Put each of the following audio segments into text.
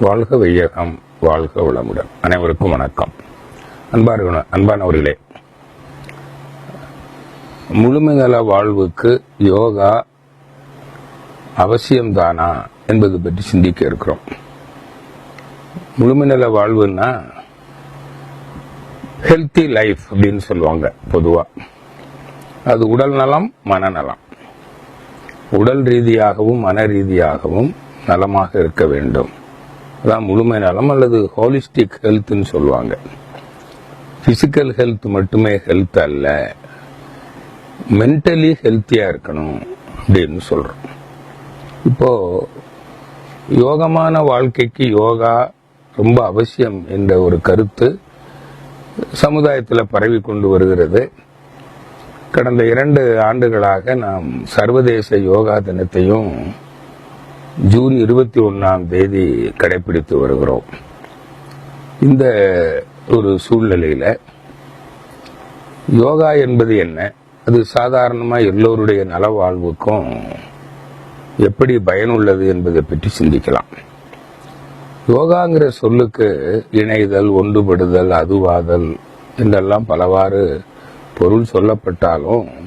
வாழ்க வையகம் வாழ்க வளமுடன். அனைவருக்கும் வணக்கம். அன்பான அன்பானவர்களே முழுமைநல வாழ்வுக்கு யோகா அவசியம்தானா என்பது பற்றி சிந்திக்க இருக்கிறோம். முழுமைநல வாழ்வுன்னா ஹெல்த்தி லைஃப் அப்படின்னு சொல்லுவாங்க பொதுவா. அது உடல் நலம் மனநலம் உடல் ரீதியாகவும் மன ரீதியாகவும் நலமாக இருக்க வேண்டும். அதான் முழுமை நலம் அல்லது ஹோலிஸ்டிக் ஹெல்த்னு சொல்லுவாங்க. ஃபிசிக்கல் ஹெல்த் மட்டுமே ஹெல்த் அல்ல. மென்டலி ஹெல்த்தியாக இருக்கணும் அப்படின்னு சொல்கிறோம் இப்போது யோகமான வாழ்க்கைக்கு யோகா ரொம்ப அவசியம் என்ற ஒரு கருத்து சமுதாயத்தில் பரவி கொண்டு வருகிறது. கடந்த இரண்டு ஆண்டுகளாக நாம் சர்வதேச யோகா தினத்தையும் ஜூன் இருபத்தி ஒன்னாம் தேதி கடைபிடித்து வருகிறோம். இந்த ஒரு சூழ்நிலையில் யோகா என்பது என்ன? அது சாதாரணமாக எல்லோருடைய நலவாழ்வுக்கும் எப்படி பயனுள்ளது என்பதை பற்றி சிந்திக்கலாம். யோகாங்கிற சொல்லுக்கு இணைதல் ஒன்றுபடுதல் அதுவாதல் என்றெல்லாம் பலவாறு பொருள் சொல்லப்பட்டாலும்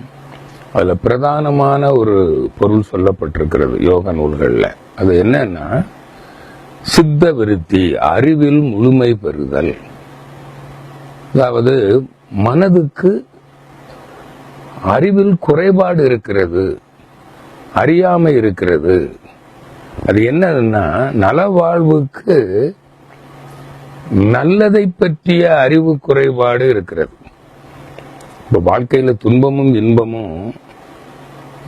அதில் பிரதானமான ஒரு பொருள் சொல்லப்பட்டிருக்கிறது யோக நூல்களில். அது என்னன்னா சித்த விருத்தி அறிவில் முழுமை பெறுதல். அதாவது மனதுக்கு அறிவில் குறைபாடு இருக்கிறது அறியாமை இருக்கிறது. அது என்னன்னா நலவாழ்வுக்கு நல்லதை பற்றிய அறிவு குறைபாடு இருக்கிறது. இப்போ வாழ்க்கையில் துன்பமும் இன்பமும்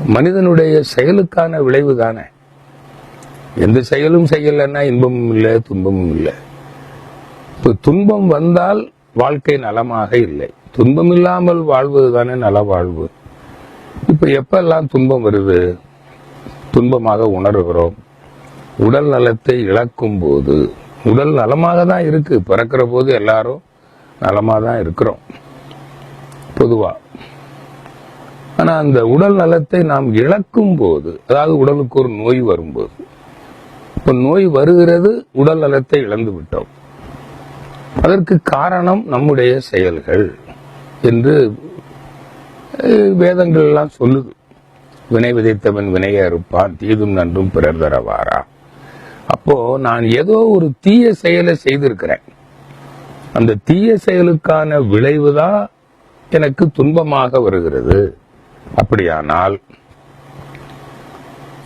மனிதனுடைய செயலுக்கான விளைவு தானே? எந்த செயலும் செய்யலைன்னா இன்பமும் இல்லை துன்பமும் இல்லை. இப்போ துன்பம் வந்தால் வாழ்க்கை நலமாக இல்லை. துன்பம் இல்லாமல் வாழ்வது தானே நல வாழ்வு. இப்போ எப்பெல்லாம் துன்பம் வருது? துன்பமாக உணர்கிறோம். உடல் நலத்தை இழக்கும் போது உடல் நலமாக தான் இருக்கு. பிறக்கிற போது எல்லாரும் நலமாக தான் இருக்கிறோம். பொதுவாக ஆனா அந்த உடல் நலத்தை நாம் இழக்கும் போது அதாவது உடலுக்கு ஒரு நோய் வரும்போது இப்ப நோய் வருகிறது உடல் நலத்தை இழந்து விட்டோம். அதற்கு காரணம் நம்முடைய செயல்கள் என்று வேதங்கள் எல்லாம் சொல்லுது. வினை விதைத்தவன் வினைய அறுப்பான் தீதும் நன்றும் பிறர் தரவாரா. அப்போ நான் ஏதோ ஒரு தீய செயலை செய்திருக்கிறேன். அந்த தீய செயலுக்கான விளைவுதான் எனக்கு துன்பமாக வருகிறது. அப்படியானால்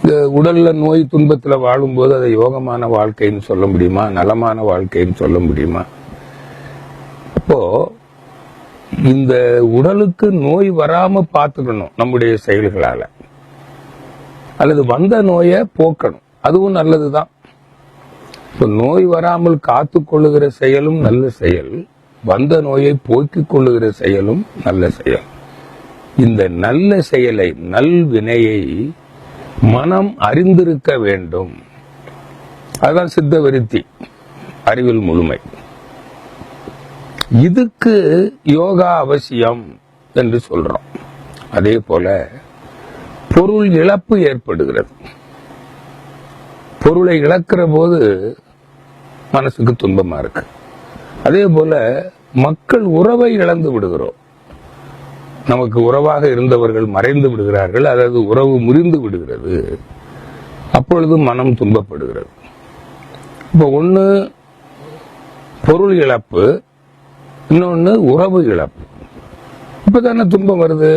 இந்த உடல்ல நோய் துன்பத்துல வாழும்போது அதை யோகமான வாழ்க்கைன்னு சொல்ல முடியுமா? நலமான வாழ்க்கைன்னு சொல்ல முடியுமா? அப்போ இந்த உடலுக்கு நோய் வராம பார்த்துக்கணும் நம்முடைய செயல்களால. அல்லது வந்த நோயை போக்கணும். அதுவும் நல்லதுதான். இப்போ நோய் வராமல் காத்து கொள்ளுகிற செயலும் நல்ல செயல். வந்த நோயை போக்கிக் கொள்ளுகிற செயலும் நல்ல செயல். இந்த நல்ல செயலை நல்வினையை மனம் அறிந்திருக்க வேண்டும். அதுதான் சித்த விருத்தி அறிவில் முழுமை. இதுக்கு யோகா அவசியம் என்று சொல்றோம். அதே போல பொருள் இழப்பு ஏற்படுகிறது. பொருளை இழக்கிற போது மனசுக்கு துன்பமா இருக்கு. அதே போல மக்கள் உறவை இழந்து விடுகிறோம். நமக்கு உறவாக இருந்தவர்கள் மறைந்து விடுகிறார்கள் அதாவது உறவு முறிந்து விடுகிறது. அப்பொழுது மனம் துன்பப்படுகிறது. இப்போ ஒன்று பொருள் இழப்பு இன்னொன்று உறவு இழப்பு. இப்போ தானே துன்பம் வருது?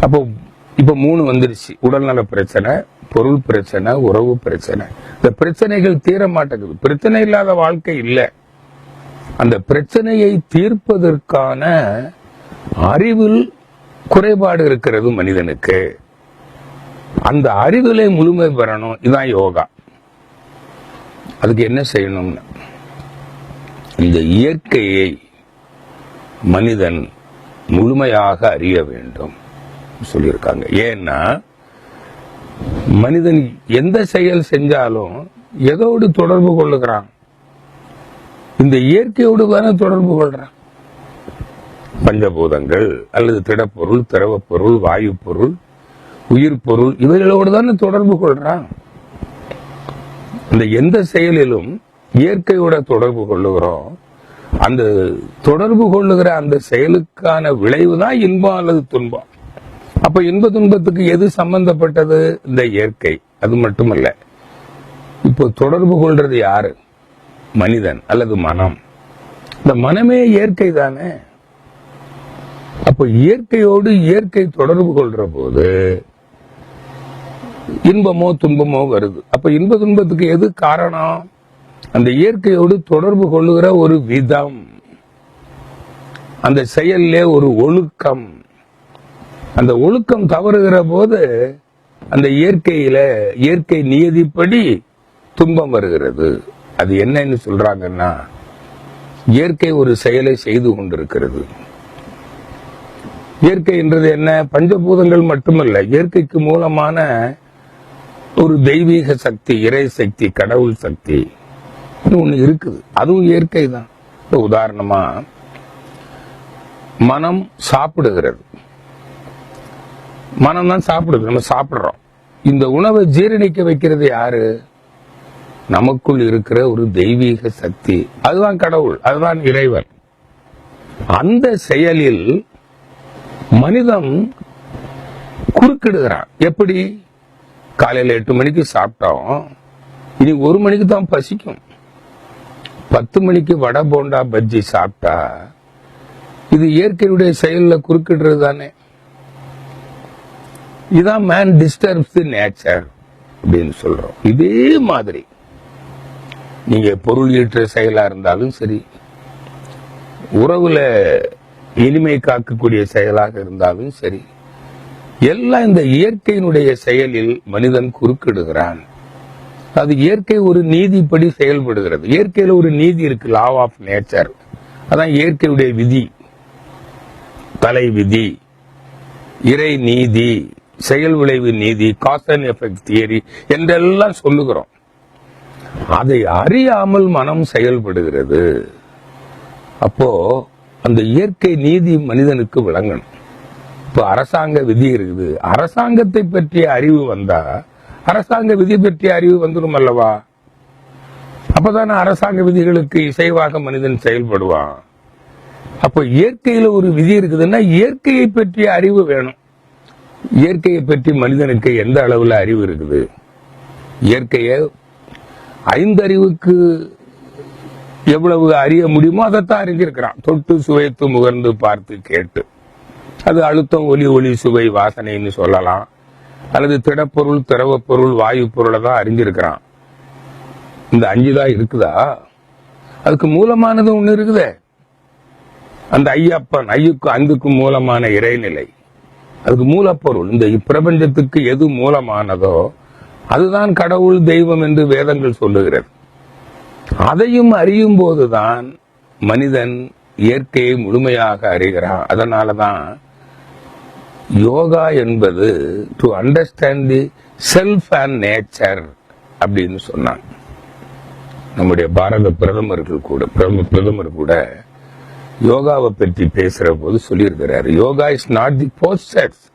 அப்போ இப்போ மூணு வந்துருச்சு. உடல்நல பிரச்சனை பொருள் பிரச்சனை உறவு பிரச்சனை. இந்த பிரச்சனைகள் தீர மாட்டேங்குது பிரச்சனை இல்லாத வாழ்க்கை இல்லை. அந்த பிரச்சனையை தீர்ப்பதற்கான அறிவில் குறைபாடு இருக்கிறது மனிதனுக்கு. அந்த அறிவிலை முழுமை பெறணும். இதுதான் யோகா. அதுக்கு என்ன செய்யணும்னு? இந்த இயற்கையை மனிதன் முழுமையாக அறிய வேண்டும். சொல்லியிருக்காங்க. ஏன்னா மனிதன் எந்த செயல் செஞ்சாலும் எதோடு தொடர்பு கொள்ளுகிறான். இந்த இயற்கையோடு தானே தொடர்பு கொள்றான். பஞ்சபூதங்கள் அல்லது திடப்பொருள் திரவப்பொருள் வாயு பொருள் உயிர் பொருள் இவைகளோடு தானே தொடர்பு கொள்றான். இந்த எந்த செயலிலும் இயற்கையோட தொடர்பு கொள்ளுகிறோம். அந்த தொடர்பு கொள்ளுகிற அந்த செயலுக்கான விளைவு தான் இன்பம் அல்லது துன்பம். அப்ப இன்ப துன்பத்துக்கு எது சம்பந்தப்பட்டது? இந்த இயற்கை. அது மட்டுமல்ல. இப்போ தொடர்பு கொள்றது யாரு? மனிதன் அல்லது மனம். இந்த மனமே இயற்கை தானே. அப்ப இயற்கையோடு இயற்கை தொடர்பு கொள்ற போது இன்பமோ துன்பமோ வருது. அப்ப இன்ப துன்பத்துக்கு எது காரணம்? அந்த இயற்கையோடு தொடர்பு கொள்ளுகிற ஒரு விதம். அந்த செயல்ல ஒரு ஒழுக்கம். அந்த ஒழுக்கம் தவறுகிற போது அந்த இயற்கையில இயற்கை நியதிப்படி துன்பம் வருகிறது. அது என்னன்னு சொல்றாங்கன்னா இயற்கை ஒரு செயலை செய்து கொண்டிருக்கிறது. இயற்கை என்றது என்ன? பஞ்சபூதங்கள் மட்டுமல்ல இயற்கைக்கு மூலமான ஒரு தெய்வீக சக்தி இறை சக்தி கடவுள் சக்தி ஒண்ணு இருக்குது. அதுவும் இயற்கை தான். உதாரணமா மனம் சாப்பிடுகிறது. மனம் தான் சாப்பிடுது நம்ம சாப்பிடுறோம். இந்த உணவை ஜீரணிக்க வைக்கிறது யாரு? நமக்குள் இருக்கிற ஒரு தெய்வீக சக்தி. அதுதான் கடவுள் அதுதான் இறைவன். அந்த செயலில் மனிதன் குறுக்கிடுகிறான். எப்படி? காலையில எட்டு மணிக்கு சாப்பிட்டோம். இனி ஒரு மணிக்கு தான் பசிக்கும். பத்து மணிக்கு வடை போண்டா பஜ்ஜி சாப்பிட்டா இது இயற்கையுடைய செயல்ல குறுக்கிடுறது தானே. இதான் மேன் டிஸ்டர்ப்ஸ் தி நேச்சர் அப்படின்னு சொல்றோம். இதே மாதிரி. நீங்க பொருள் ஈற்ற செயலா இருந்தாலும் சரி உறவுல இனிமை காக்கக்கூடிய செயலாக இருந்தாலும் சரி எல்லாம் இந்த இயற்கையினுடைய செயலில் மனிதன் குறுக்கிடுகிறான். அது இயற்கை ஒரு நீதிப்படி செயல்படுகிறது. இயற்கையில ஒரு நீதி இருக்கு லா ஆஃப் நேச்சர் அதான் இயற்கையுடைய விதி. தலை விதி இறை நீதி செயல் விளைவு நீதி காஸ் அண்ட் எஃபெக்ட் தியரி என்றெல்லாம் சொல்லுகிறோம். அதை அறியாமல் மனம் செயல்படுகிறது. அப்போ அந்த இயற்கை நீதி மனிதனுக்கு விளங்கணும். இப்போ அரசாங்க விதி இருக்குது. அரசாங்கத்தை பற்றிய அறிவு வந்தா அரசாங்க விதி பற்றிய அறிவு வந்துடும் அல்லவா? அப்பதானே அரசாங்க விதிகளுக்கு இசைவாக மனிதன் செயல்படுவான். அப்போ இயற்கையில ஒரு விதி இருக்குதுன்னா இயற்கையை பற்றிய அறிவு வேணும். இயற்கையை பற்றி மனிதனுக்கு எந்த அளவுல அறிவு இருக்குது? இயற்கையை ஐந்தறிவுக்கு எவ்வளவு அறிய முடியுமோ அதைத்தான் அறிஞ்சிருக்கிறான் தொட்டு சுவைத்து முகர்ந்து பார்த்து கேட்டு. அது அழுத்தம் ஒலி ஒளி சுவை வாசனைன்னு சொல்லலாம். அல்லது திடப்பொருள் திரவ பொருள் வாயு பொருளை தான் அறிஞ்சிருக்கிறான் இந்த அஞ்சு தான் இருக்குதா? அதுக்கு மூலமானது ஒண்ணு இருக்குதே. அந்த ஐயப்பன் ஐயுக்கு அந்துக்கும் மூலமான இறைநிலை. அதுக்கு மூலப்பொருள். இந்த இப்பிரபஞ்சத்துக்கு எது மூலமானதோ அதுதான் கடவுள் தெய்வம் என்று வேதங்கள் சொல்லுகிறது. அதையும் அறியும் போதுதான் மனிதன் இயற்கையை முழுமையாக அறிகிறான். அதனால தான் யோகா என்பது to understand the self and nature அப்படின்னு சொன்னான் நம்முடைய பாரத பிரதமர்கள் கூட பிரதம- பிரதமர் கூட யோகாவை பற்றி பேசுற போது சொல்லியிருக்கிறாரு. Yoga is not the posters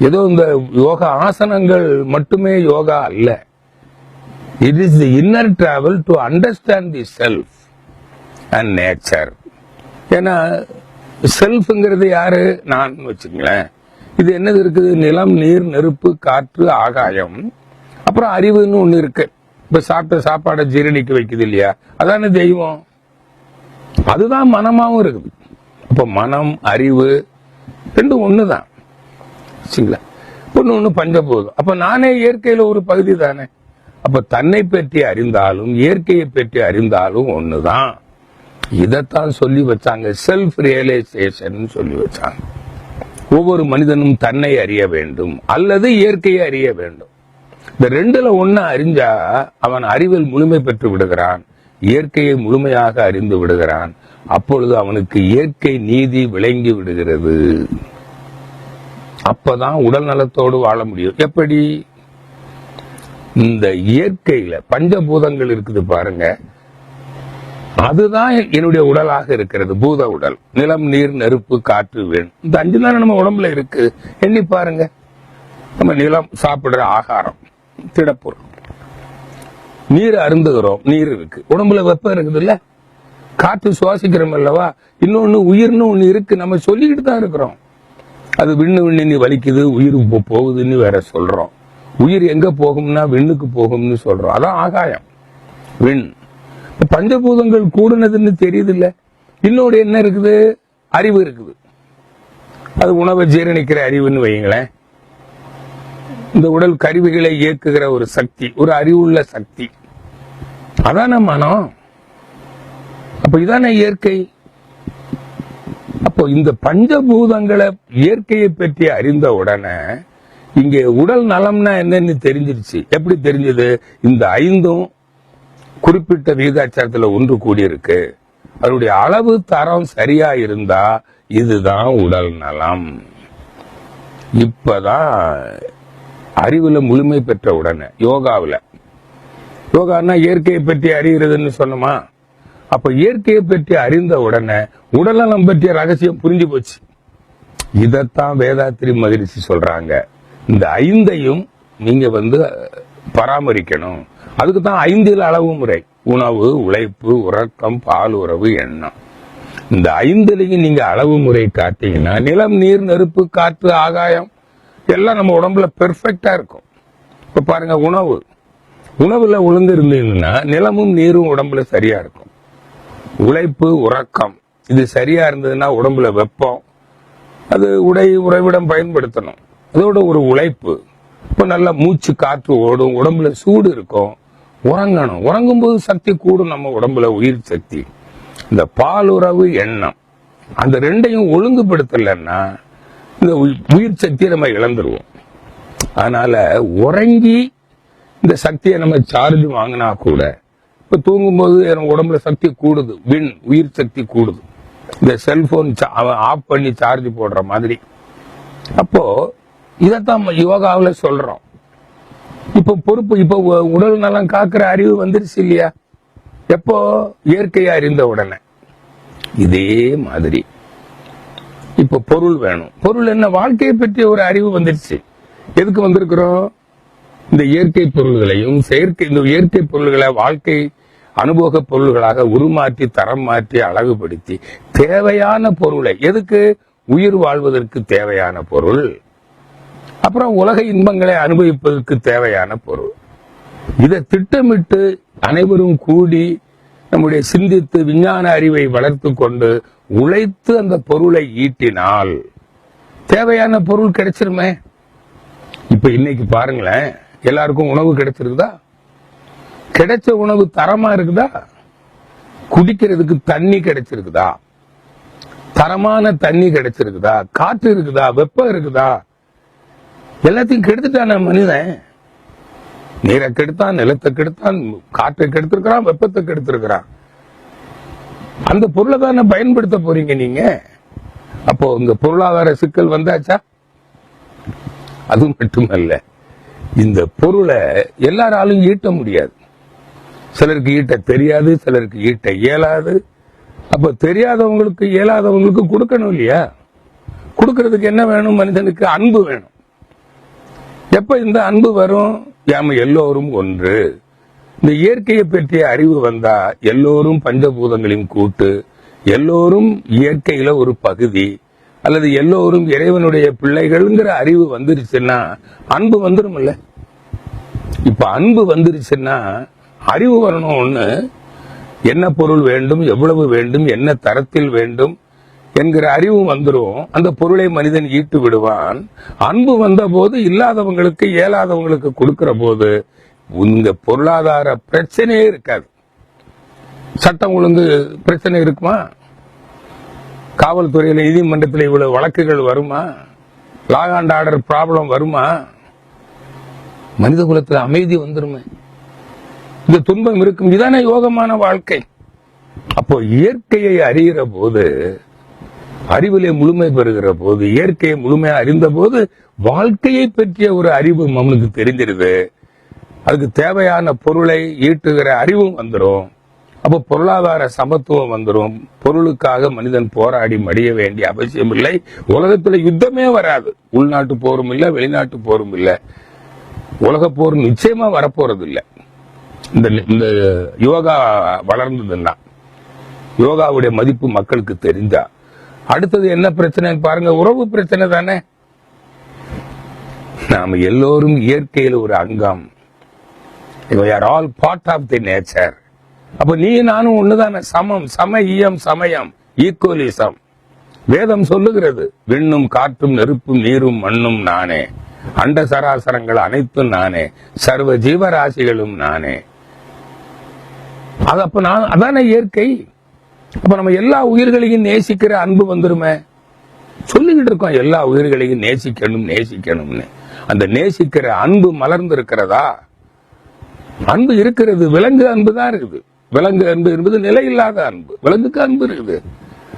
ஏதோ இந்த யோகா ஆசனங்கள் மட்டுமே யோகா அல்ல. It is the inner travel to understand the self and nature ஏன்னா செல்ஃப்ங்கிறது யாரு? நான் வச்சுங்களேன். இது என்னது இருக்குது? நிலம் நீர் நெருப்பு காற்று ஆகாயம். அப்புறம் அறிவுன்னு ஒன்று இருக்கு. இப்போ சாப்பிட்ட சாப்பாடை ஜீரணிக்க வைக்குது இல்லையா? அதான தெய்வம். அதுதான் மனமாகவும் இருக்குது. அப்போ மனம் அறிவு ரெண்டும் தான் சரிங்களா? ஒன்று ஒன்று பஞ்சபூதம். அப்போ நானே இயற்கையில் ஒரு பகுதி தானே. அப்ப தன்னை பற்றி அறிந்தாலும் இயற்கையை பற்றி அறிந்தாலும் ஒண்ணுதான். இதைத்தான் சொல்லி வச்சாங்க. செல்ஃப் ரியலைசேஷன் சொல்லி வச்சாங்க. ஒவ்வொரு மனிதனும் தன்னை அறிய வேண்டும் அல்லது இயற்கையை அறிய வேண்டும். இந்த ரெண்டுல ஒண்ணு அறிஞ்சா அவன் அறிவில் முழுமை பெற்று விடுகிறான் இயற்கையை முழுமையாக அறிந்து விடுகிறான். அப்பொழுது அவனுக்கு இயற்கை நீதி விளங்கி விடுகிறது. அப்பதான் உடல் நலத்தோடு வாழ முடியும். எப்படி? இந்த இயற்கையில பஞ்சபூதங்கள் இருக்குது பாருங்க. அதுதான் என்னுடைய உடலாக இருக்கிறது பூத உடல். நிலம் நீர் நெருப்பு காற்று வேணும் இந்த அஞ்சு தானே நம்ம உடம்புல இருக்கு. எண்ணி பாருங்க. நம்ம நிலம் சாப்பிடுற ஆகாரம் திடப்பொருள். நீர் அருந்துகிறோம் நீர் இருக்கு. உடம்புல வெப்பம் இருக்குது இல்ல காற்று சுவாசிக்கிறோம் அல்லவா? இன்னொன்னு உயிர்னு ஒண்ணு இருக்கு. நம்ம சொல்லிக்கிட்டு தான் இருக்கிறோம். அது விண்ணு விண்ணு வலிக்குது உயிர் போகுதுன்னு வேற சொல்றோம். உயிர் எங்க போகும்னா விண்ணுக்கு போகும்னு சொல்றோம். அதான் ஆகாயம். விண். பஞ்சபூதங்கள் கூடுனதுன்னு தெரியுது இல்ல இன்னொரு என்ன இருக்குது? அறிவு இருக்குது. அது உணவை ஜீரணிக்கிற அறிவுன்னு வையுங்களேன். இந்த உடல் கருவிகளை இயக்குகிற ஒரு சக்தி ஒரு அறிவுள்ள சக்தி. அதான மனம்? அப்ப இதானே இயற்கை? அப்போ இந்த பஞ்சபூதங்களை இயற்கையை பற்றி அறிந்த உடனே இங்கே உடல் நலம்னா என்னன்னு தெரிஞ்சிருச்சு. எப்படி தெரிஞ்சது? இந்த ஐந்தும் குறிப்பிட்ட விகிதாச்சாரத்தில் ஒன்று கூடியிருக்கு. அதனுடைய அளவு தரம் சரியா இருந்தா இதுதான் உடல் நலம். இப்பதான் அறிவுல முழுமை பெற்ற உடனே யோகாவில். யோகான்னா இயற்கையை பற்றி அறிகிறதுன்னு சொன்னோமா? அப்ப இயற்கையை பற்றி அறிந்த உடனே உடல்நலம் பற்றிய ரகசியம் புரிஞ்சு போச்சு. இதத்தான் வேதாத்திரி மகிழ்ச்சி சொல்றாங்க. இந்த ஐந்தையும் நீங்க வந்து பராமரிக்கணும். அதுக்கு தான் ஐந்தில் அளவு முறை. உணவு உழைப்பு உறக்கம் பால் உறவு எண்ணம். இந்த ஐந்துலையும் நீங்க அளவு முறை காட்டீங்கன்னா நிலம் நீர் நெருப்பு காற்று ஆகாயம் எல்லாம் நம்ம உடம்புல பெர்ஃபெக்டா இருக்கும். இப்ப பாருங்க உணவு. உணவுல உளுந்து இருந்தீங்கன்னா நிலமும் நீரும் உடம்புல சரியா இருக்கும். உழைப்பு உறக்கம் இது சரியா இருந்ததுன்னா உடம்புல வெப்பம் அது உடை உறைவிடம் பயன்படுத்தணும். அதோட ஒரு உழைப்பு. இப்போ நல்லா மூச்சு காற்று ஓடும் உடம்புல சூடு இருக்கும். உறங்கணும். உறங்கும் போது சக்தி கூடும் நம்ம உடம்புல உயிர் சக்தி. இந்த பாலுறவு எண்ணம். அந்த ரெண்டையும் ஒழுங்குபடுத்தலைன்னா இந்த உயிர் சக்தியை நம்ம இழந்துருவோம். அதனால உறங்கி இந்த சக்தியை நம்ம சார்ஜ் வாங்கினா கூட இப்போ தூங்கும்போது நம்ம உடம்புல சக்தி கூடுது. வின் உயிர் சக்தி கூடுது. இந்த செல்போன் ஆஃப் பண்ணி சார்ஜ் போடுற மாதிரி. அப்போ இதைத்தான் யோகாவில் சொல்றோம். இப்போ பொறுப்பு இப்போ உடல் நலம் காக்கிற அறிவு வந்துருச்சு இல்லையா? எப்போ? இயற்கையா அறிந்த உடனே. இதே மாதிரி. இப்போ பொருள் வேணும். பொருள் என்ன? வாழ்க்கையை பற்றிய ஒரு அறிவு வந்துருச்சு. எதுக்கு வந்திருக்கிறோம்? இந்த இயற்கை பொருள்களையும் செயற்கை இந்த இயற்கை பொருள்களை வாழ்க்கை அனுபவ பொருள்களாக உருமாற்றி தரம் மாற்றி அழகுபடுத்தி தேவையான பொருளை எதுக்கு? உயிர் வாழ்வதற்கு தேவையான பொருள். அப்புறம் உலக இன்பங்களை அனுபவிப்பதற்கு தேவையான பொருள். இதை திட்டமிட்டு அனைவரும் கூடி நம்முடைய சிந்தித்து விஞ்ஞான அறிவை வளர்த்து கொண்டு உழைத்து அந்த பொருளை ஈட்டினால் தேவையான பொருள் கிடைச்சிருமே. இப்ப இன்னைக்கு பாருங்களேன் எல்லாருக்கும் உணவு கிடைச்சிருக்குதா? கிடைச்ச உணவு தரமா இருக்குதா? குடிக்கிறதுக்கு தண்ணி கிடைச்சிருக்குதா? தரமான தண்ணி கிடைச்சிருக்குதா? காற்று இருக்குதா? வெப்பம் இருக்குதா? எல்லாத்தையும் கெடுத்துட்டான மனிதன். நீரை கெடுத்தான் நிலத்தை கெடுத்தான் காற்றை கெடுத்திருக்கிறான் வெப்பத்தை கெடுத்திருக்கிறான். அந்த பொருளை தானே பயன்படுத்த போறீங்க நீங்க? அப்போ இந்த பொருளாதார சிக்கல் வந்தாச்சா? அது மட்டுமல்ல இந்த பொருளை எல்லாராலும் ஈட்ட முடியாது. சிலருக்கு ஈட்ட தெரியாது சிலருக்கு ஈட்ட இயலாது. அப்ப தெரியாதவங்களுக்கு இயலாதவங்களுக்கு கொடுக்கணும் இல்லையா? கொடுக்கறதுக்கு என்ன வேணும்? மனிதனுக்கு அன்பு வேணும். எப்ப இந்த அன்பு வரும்? யாம எல்லோரும் ஒன்று. இந்த இயற்கையை பற்றிய அறிவு வந்தா எல்லோரும் பஞ்சபூதங்களின் கூட்டு எல்லோரும் இயற்கையில ஒரு பகுதி அல்லது எல்லோரும் இறைவனுடைய பிள்ளைகள்ங்கிற அறிவு வந்துருச்சுன்னா அன்பு வந்துரும்ல இப்ப அன்பு வந்துருச்சுன்னா அறிவு வரணும் ஒண்ணு என்ன பொருள் வேண்டும் எவ்வளவு வேண்டும் என்ன தரத்தில் வேண்டும் என்கிற அறிவு வந்துரும். அந்த பொருளை மனிதன் ஈட்டு விடுவான். அன்பு வந்த போது இல்லாதவங்களுக்கு இயலாதவங்களுக்கு கொடுக்கிற போது உங்க பொருளாதார பிரச்சனையே இருக்காது. சட்டம் ஒழுங்கு பிரச்சனை இருக்குமா? காவல்துறையில நீதிமன்றத்தில் இவ்வளவு வழக்குகள் வருமா? லா அண்ட் ஆர்டர் ப்ராப்ளம் வருமா? மனித குலத்தில் அமைதி வந்துருமே. இந்த துன்பம் இருக்கும். இதுதானே யோகமான வாழ்க்கை. அப்போ இயற்கையை அறிகிற போது அறிவிலே முழுமை பெறுகிற போது இயற்கையை முழுமையா அறிந்த போது வாழ்க்கையை பற்றிய ஒரு அறிவு நம்மளுக்கு தெரிஞ்சிருது. அதுக்கு தேவையான பொருளை ஈட்டுகிற அறிவும் வந்துடும் அப்போ பொருளாதார சமத்துவம் வந்துடும் பொருளுக்காக மனிதன் போராடி மடிய வேண்டிய அவசியம் இல்லை. உலகத்துல யுத்தமே வராது. உள்நாட்டு போரும் இல்லை வெளிநாட்டு போரும் இல்லை. உலக போர் நிச்சயமா வரப்போறது இல்லை இந்த இந்த யோகா வளர்ந்ததுன்னா யோகாவுடைய மதிப்பு மக்களுக்கு தெரிஞ்சா அடுத்தது என்ன பிரச்சனை? பாருங்க உறவு பிரச்சனை தானே. நாம எல்லோரும் இயற்கையில் ஒரு அங்கம். Are all part of the nature அப்ப நீ நானும் ஒண்ணுதானே? சமம் சம ஈயம் சமயம் ஈக்குவலிசம் வேதம் சொல்லுகிறது விண்ணும் காற்றும் நெருப்பும் நீரும் மண்ணும் நானே. அண்ட சராசரங்கள் அனைத்தும் நானே. சர்வ ஜீவராசிகளும் நானே. அது அப்ப நான் அதானே இயற்கை? அப்ப நம்ம எல்லா உயிர்களையும் நேசிக்கிற அன்பு வந்துருமே? சொல்லிக்கிட்டு இருக்கோம் எல்லா உயிர்களையும் நேசிக்கணும் நேசிக்கணும்னு. அந்த நேசிக்கிற அன்பு மலர்ந்து இருக்கிறதா அன்பு இருக்கிறது விலங்கு அன்பு தான் இருக்குது. விலங்கு அன்பு என்பது நிலை இல்லாத அன்பு. விலங்குக்கு அன்பு இருக்குது.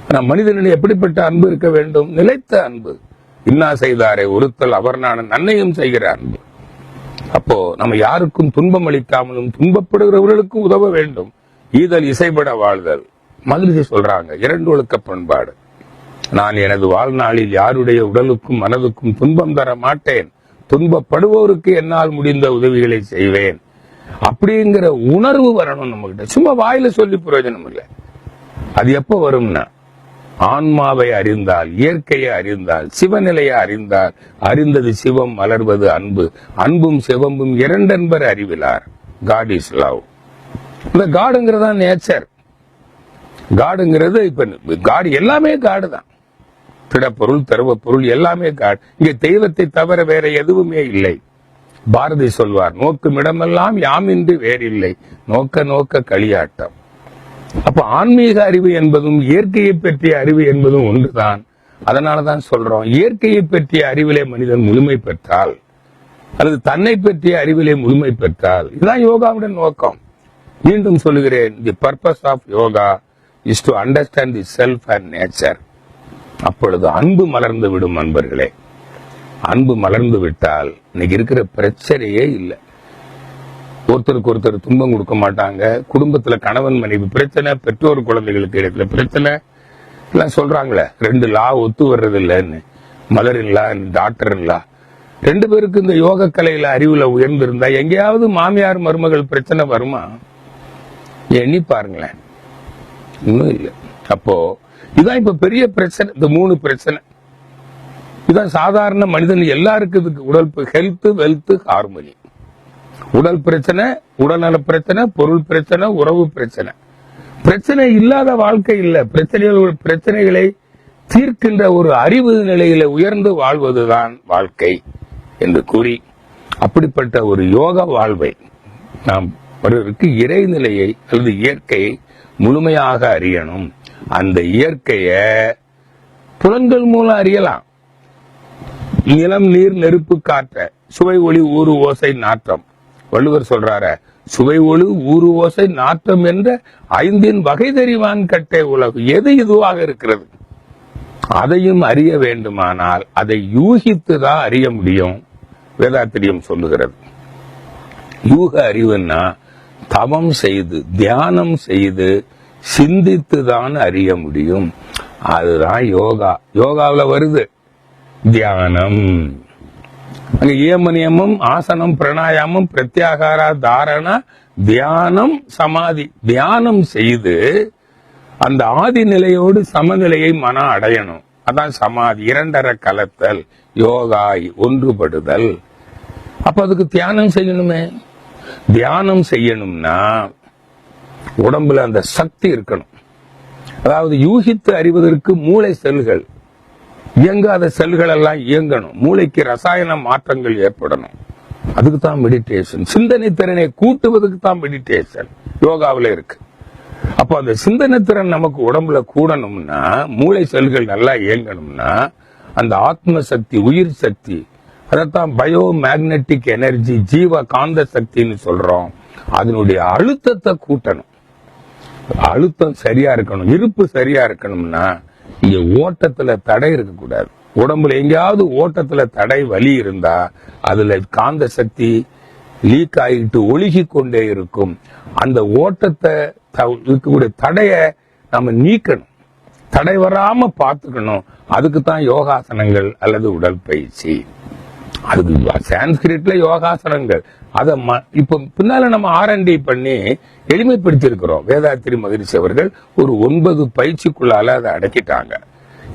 ஆனா மனிதனிடம் எப்படிப்பட்ட அன்பு இருக்க வேண்டும்? நிலைத்த அன்பு. இன்னா செய்தாரே ஒருத்தல் அவர் நான் நன்மையும் செய்கிற அன்பு. அப்போ நம்ம யாருக்கும் துன்பம் அளிக்காமலும் துன்பப்படுகிறவர்களுக்கும் உதவ வேண்டும். ஈதல் இசைப்பட வாழ்தல். மகிழ்ச்சி சொல்றாங்க இரண்டு ஒழுக்க பண்பாடு. நான் எனது வாழ்நாளில் யாருடைய உடலுக்கும் மனதுக்கும் துன்பம் தர மாட்டேன். துன்பப்படுவோருக்கு என்னால் முடிந்த உதவிகளை செய்வேன். அப்படிங்கிற உணர்வு வரணும் நம்ம கிட்ட சும்மா வாயில சொல்லி பிரயோஜனம் இல்லை. அது எப்ப வரும்னா ஆன்மாவை அறிந்தால் இயற்கையை அறிந்தால் சிவநிலையை அறிந்தால் அறிந்தது சிவம் மலர்வது அன்பு. அன்பும் சிவம்பும் இரண்டென்பர் அறிவிலார். காட் இஸ் லவ் இந்த காடுங்கிறதா நேச்சர் காடுங்கிறது இப்ப காடு எல்லாமே காடு தான் திடப்பொருள் தருவ பொருள் எல்லாமே காடு. இங்க தெய்வத்தை தவிர வேற எதுவுமே இல்லை. பாரதி சொல்வார் நோக்கும் இடமெல்லாம் யாமின்றி வேறில்லை. நோக்க நோக்க களியாட்டம். அப்ப ஆன்மீக அறிவு என்பதும் இயற்கையை பற்றிய அறிவு என்பதும் ஒன்றுதான். அதனாலதான் சொல்றோம் இயற்கையை பற்றிய அறிவிலே மனிதன் முழுமை பெற்றால் அல்லது தன்னை பற்றிய அறிவிலே முழுமை பெற்றால் இதுதான் யோகாவுடைய நோக்கம். மீண்டும் சொல்லுகிறேன் the purpose of yoga is to understand the self and nature அப்பொழுது அன்பு மலர்ந்து விடும் அன்பர்களே அன்பு மலர்ந்து விட்டால் இன்னைக்கு இருக்கிற பிரச்சனையே இல்லை. ஒருத்தருக்கு ஒருத்தர் துன்பம் கொடுக்க மாட்டாங்க. குடும்பத்துல கணவன் மனைவி பிரச்சனை பெற்றோர் குழந்தைகளுக்கு இடத்துல பிரச்சனை. எல்லாம் சொல்றாங்களே ரெண்டு லா ஒத்து வர்றது இல்லைன்னு மலர் இல்லா டாக்டர் இல்லா. ரெண்டு பேருக்கு இந்த யோக கலையில அறிவுல உயர்ந்திருந்தா எங்கேயாவது மாமியார் மருமகள் பிரச்சனை வருமா? எண்ணி பாருங்களேன். இன்னும் இல்லை. அப்போ இதான் இப்ப பெரிய பிரச்சனை இந்த மூணு பிரச்சனை. இதான் சாதாரண மனிதன் எல்லாருக்கும் இதுக்கு உடல் ஹெல்த் வெல்த் ஹார்மோனி உடல் பிரச்சனை உடல்நல பிரச்சனை பொருள் பிரச்சனை உறவு பிரச்சனை. பிரச்சனை இல்லாத வாழ்க்கை இல்லை. பிரச்சனைகள் பிரச்சனைகளை தீர்க்கின்ற ஒரு அறிவு நிலையில உயர்ந்து வாழ்வதுதான் வாழ்க்கை என்று கூறி அப்படிப்பட்ட ஒரு யோக வாழ்வை நாம் ஒருவருக்கு இறைநிலையை அல்லது இயற்கையை முழுமையாக அறியணும். அந்த இயற்கைய புலன்கள் மூலம் அறியலாம். நிலம் நீர் நெருப்பு காற்ற சுவை ஒளி ஊறு ஓசை நாற்றம். வள்ளுவர் சொல்றாரு சுவை ஒளி ஊறு ஓசை நாற்றம் என்ற ஐந்தின் வகை தெரிவான் கட்டை உலகம் எது இதுவாக இருக்கிறது? அதையும் அறிய வேண்டுமானால் அதை யூகித்து தான் அறிய முடியும். வேதாத்திரியம் சொல்லுகிறது. யூக அறிவுன்னா தவம் செய்து தியானம் செய்து சிந்தித்து தான் அறிய முடியும். அதுதான் யோகா. யோகாவுல வருது. தியானம். அங்க ஏம நியமம் ஆசனம் பிரணாயாமம் பிரத்யாகாரா தாரணா தியானம் சமாதி. தியானம் செய்து அந்த ஆதி நிலையோடு சமநிலையை மனம் அடையணும். அதான் சமாதி. இரண்டரை கலத்தல் யோகா ஒன்றுபடுதல். அப்ப அதுக்கு தியானம் செய்யணுமே. தியானம் செய்யணும்னா உடம்புல அந்த சக்தி இருக்கணும். அதாவது யூகித்து அறிவதற்கு மூளை செல்கள். இயங்காத செல்கள் எல்லாம் இயங்கணும். மூளைக்கு ரசாயன மாற்றங்கள் ஏற்படணும். அதுக்கு தான் மெடிடேஷன் சிந்தனை திறனை கூட்டுவதற்கு தான் மெடிடேஷன் யோகாவில் இருக்கு. அப்போ அந்த சிந்தனை திறன் நமக்கு உடம்புல கூடணும்னா மூளை செல்கள் நல்லா இயங்கணும்னா அந்த ஆத்ம சக்தி உயிர் சக்தி அதைத்தான் பயோ மேக்னெட்டிக் எனர்ஜி ஜீவ காந்த சக்தின்னு சொல்றோம். அதனுடைய அழுத்தத்தை கூட்டணும். அழுத்தம் சரியா இருக்கணும் இருப்பு சரியா இருக்கணும்னா இங்க ஓட்டத்துல தடை இருக்கக்கூடாது. உடம்புல எங்கேயாவது ஓட்டத்துல தடை வலி இருந்தா அதுல காந்த சக்தி லீக் ஆகிட்டு ஒழுகி கொண்டே இருக்கும். அந்த ஓட்டத்தை த- இருக்கக்கூடிய தடைய நம்ம நீக்கணும். தடை வராம பார்த்துக்கணும். அதுக்கு தான் யோகாசனங்கள் அல்லது உடற்பயிற்சி. அது சான்ஸ்கிரிட்ல யோகாசனங்கள். அதை இப்போ பின்னால நம்ம ஆர்என்டி பண்ணி எளிமைப்படுத்தியிருக்கிறோம். வேதாத்திரி மகிழ்ச்சி அவர்கள் ஒரு ஒன்பது பயிற்சிக்குள்ளால அதை அடக்கிட்டாங்க.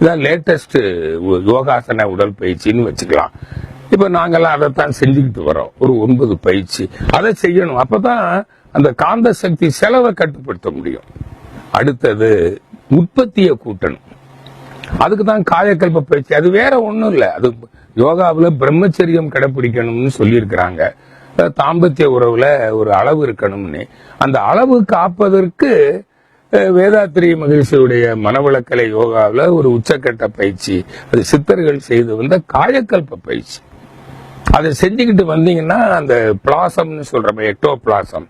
இதான் லேட்டஸ்ட் யோகாசன உடற்பயிற்சின்னு வச்சுக்கலாம். இப்ப நாங்கெல்லாம் அதைத்தான் செஞ்சுக்கிட்டு வரோம். ஒரு ஒன்பது பயிற்சி. அதை செய்யணும். அப்பதான் அந்த காந்த சக்தி செலவை கட்டுப்படுத்த முடியும். அடுத்தது உற்பத்தியை கூட்டணும். அதுக்கு தான் காயக்கல்ப பயிற்சி. அது வேற ஒண்ணும் இல்ல. அது யோகாவுல பிரம்மச்சரியம் கடைபிடிக்கணும்னு சொல்லியிருக்கிறாங்க. தாம்பத்திய உறவுல ஒரு அளவு இருக்கணும்னு. அந்த அளவு காப்பதற்கு வேதாத்திரி மகிழ்ச்சியுடைய மனவளக்கலை யோகாவுல ஒரு உச்சக்கட்ட பயிற்சி அது சித்தர்கள் செய்து வந்த காயக்கல்ப பயிற்சி. அதை செஞ்சுக்கிட்டு வந்தீங்கன்னா அந்த பிளாசம்னு சொல்றோம் எக்டோ பிளாசம்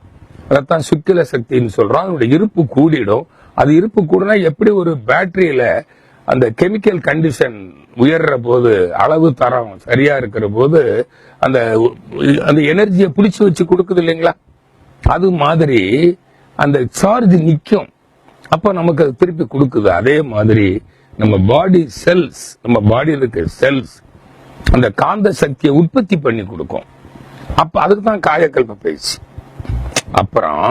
அதைத்தான் சுக்கில சக்தின்னு சொல்கிறோம் அதனுடைய இருப்பு கூடிடும். அது இருப்பு கூடினா எப்படி ஒரு பேட்டரியில அந்த கெமிக்கல் கண்டிஷன் உயர்ற போது அளவு தரம் சரியா இருக்கிற போது அந்த அந்த எனர்ஜியை பிடிச்சி வச்சு கொடுக்குது இல்லைங்களா? அது மாதிரி அந்த சார்ஜ் நிற்கும் அப்போ நமக்கு அது திருப்பி கொடுக்குது. அதே மாதிரி நம்ம பாடி செல்ஸ் நம்ம பாடியில் இருக்க செல்ஸ் அந்த காந்த சக்தியை உற்பத்தி பண்ணி கொடுக்கும். அப்போ அதுக்கு தான் காயக்கல்ப பயிற்சி. அப்புறம்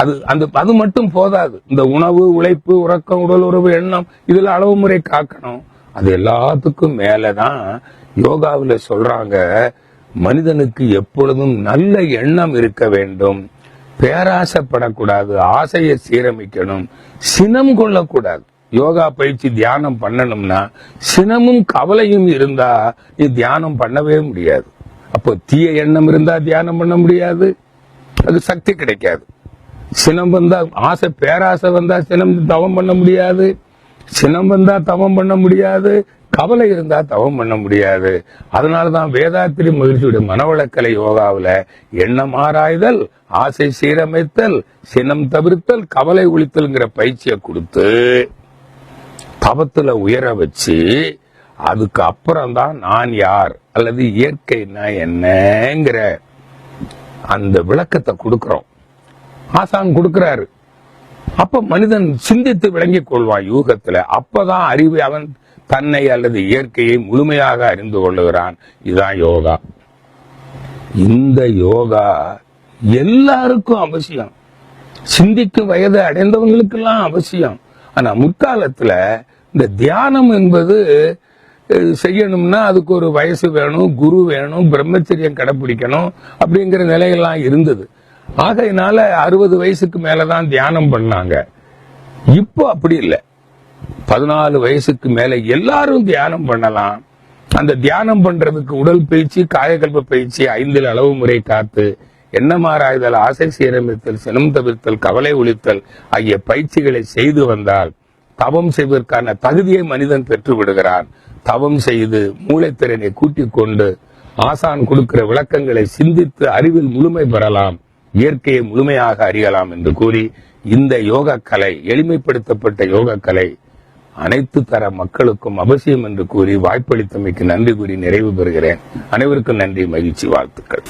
அது அந்த அது மட்டும் போதாது. இந்த உணவு உழைப்பு உறக்கம் உடல் உறவு எண்ணம் இதுல அளவு முறை காக்கணும். அது எல்லாத்துக்கும் மேலதான் யோகாவுல சொல்றாங்க மனிதனுக்கு எப்பொழுதும் நல்ல எண்ணம் இருக்க வேண்டும். பேராசைப்படக்கூடாது ஆசையை சீரமைக்கணும். சினம் கொள்ளக்கூடாது. யோகா பயிற்சி தியானம் பண்ணணும்னா சினமும் கவலையும் இருந்தா நீ தியானம் பண்ணவே முடியாது. அப்போ தீய எண்ணம் இருந்தா தியானம் பண்ண முடியாது. அது சக்தி கிடைக்காது. சினம் வந்தா ஆசை பேராசை வந்தா சினம் தவம் பண்ண முடியாது. சினம் வந்தா தவம் பண்ண முடியாது. கவலை இருந்தா தவம் பண்ண முடியாது. அதனாலதான் வேதாத்திரி மகிழ்ச்சியுடைய மனவளக்கலை யோகாவுல எண்ணம் ஆராய்தல் ஆசை சீரமைத்தல் சினம் தவிர்த்தல் கவலை ஒழித்தல்ங்கிற பயிற்சியை கொடுத்து தவத்துல உயர வச்சு அதுக்கு அப்புறம் தான் நான் யார் அல்லது இயற்கைனா என்னங்கிற அந்த விளக்கத்தை கொடுக்கிறோம். ஆசான் கொடுக்கிறாரு. அப்ப மனிதன் சிந்தித்து விளங்கிக் கொள்வான் யூகத்துல. அப்பதான் அறிவு அவன் தன்னை அல்லது இயற்கையை முழுமையாக அறிந்து கொள்ளுகிறான். இதுதான் யோகா. இந்த யோகா எல்லாருக்கும் அவசியம். சிந்திக்கும் வயது அடைந்தவங்களுக்கெல்லாம் அவசியம். ஆனா முற்காலத்துல இந்த தியானம் என்பது செய்யணும்னா அதுக்கு ஒரு வயசு வேணும் குரு வேணும் பிரம்மச்சரியம் கடைபிடிக்கணும் அப்படிங்கிற நிலையெல்லாம் இருந்தது. ஆகையினால அறுபது வயசுக்கு மேலதான் தியானம் பண்ணாங்க. இப்போ அப்படி இல்லை. பதினாலு வயசுக்கு மேல எல்லாரும் தியானம் பண்ணலாம். அந்த தியானம் பண்றதுக்கு உடல் பயிற்சி காயகல்ப பயிற்சி ஐந்தில் அளவு முறை காத்து எண்ணமாராய்தல் ஆசை சீரமைத்தல் சினம் தவிர்த்தல் கவலை ஒழித்தல் ஆகிய பயிற்சிகளை செய்து வந்தால் தவம் செய்வதற்கான தகுதியை மனிதன் பெற்று விடுகிறான். தவம் செய்து மூளைத்திறனை கூட்டிக் கொண்டு ஆசான் கொடுக்கிற விளக்கங்களை சிந்தித்து அறிவில் முழுமை பெறலாம். இயற்கையை முழுமையாக அறியலாம் என்று கூறி இந்த யோக கலை எளிமைப்படுத்தப்பட்ட யோக கலை அனைத்து தர மக்களுக்கும் அவசியம் என்று கூறி வாய்ப்பளித்தமைக்கு நன்றி கூறி நிறைவு பெறுகிறேன். அனைவருக்கும் நன்றி மகிழ்ச்சி வாழ்த்துக்கள்.